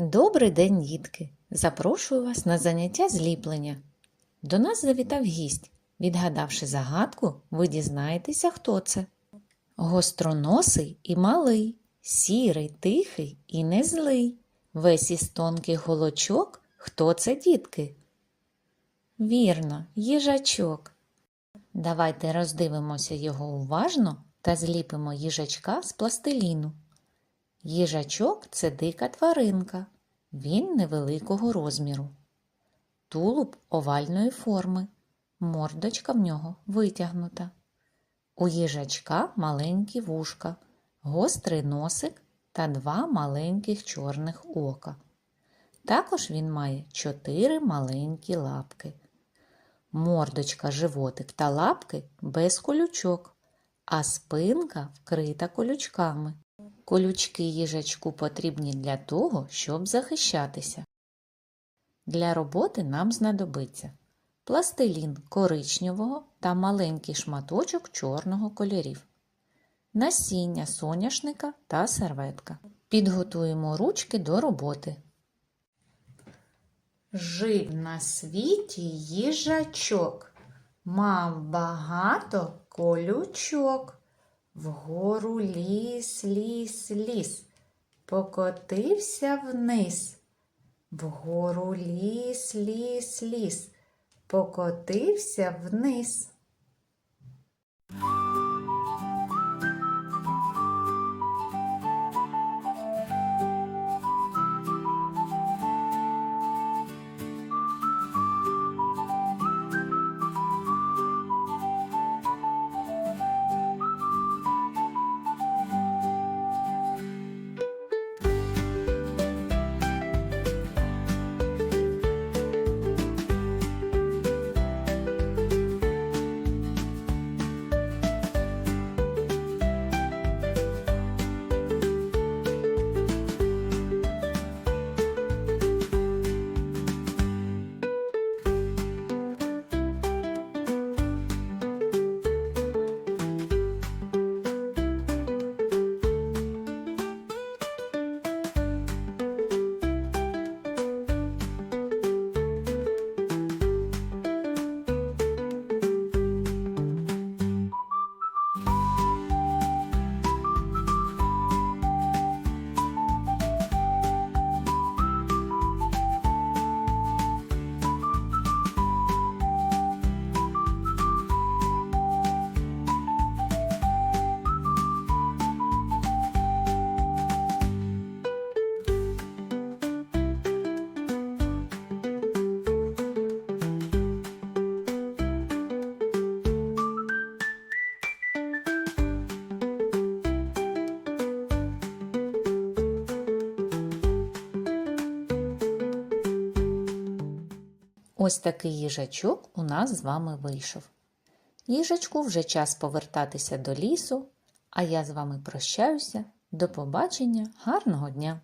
Добрий день, дітки! Запрошую вас на заняття зліплення. До нас завітав гість. Відгадавши загадку, ви дізнаєтеся, хто це. Гостроносий і малий, сірий, тихий і незлий. Весь із тонких голочок. Хто це, дітки? Вірно, їжачок. Давайте роздивимося його уважно та зліпимо їжачка з пластиліну. Їжачок це дика тваринка. Він невеликого розміру. Тулуб овальної форми. Мордочка в нього витягнута. У їжачка маленькі вушка, гострий носик та два маленьких чорних ока. Також він має чотири маленькі лапки. Мордочка, животик та лапки без колючок, а спинка вкрита колючками. Колючки їжачку потрібні для того, щоб захищатися. Для роботи нам знадобиться пластилін коричневого та маленький шматочок чорного кольорів, насіння соняшника та серветка. Підготуємо ручки до роботи. Жив на світі їжачок, мав багато колючок. Вгору ліс, ліс, ліс, покотився вниз. Вгору ліс, ліс, ліс, покотився вниз. Ось такий їжачок у нас з вами вийшов. Їжачку вже час повертатися до лісу, а я з вами прощаюся. До побачення, гарного дня!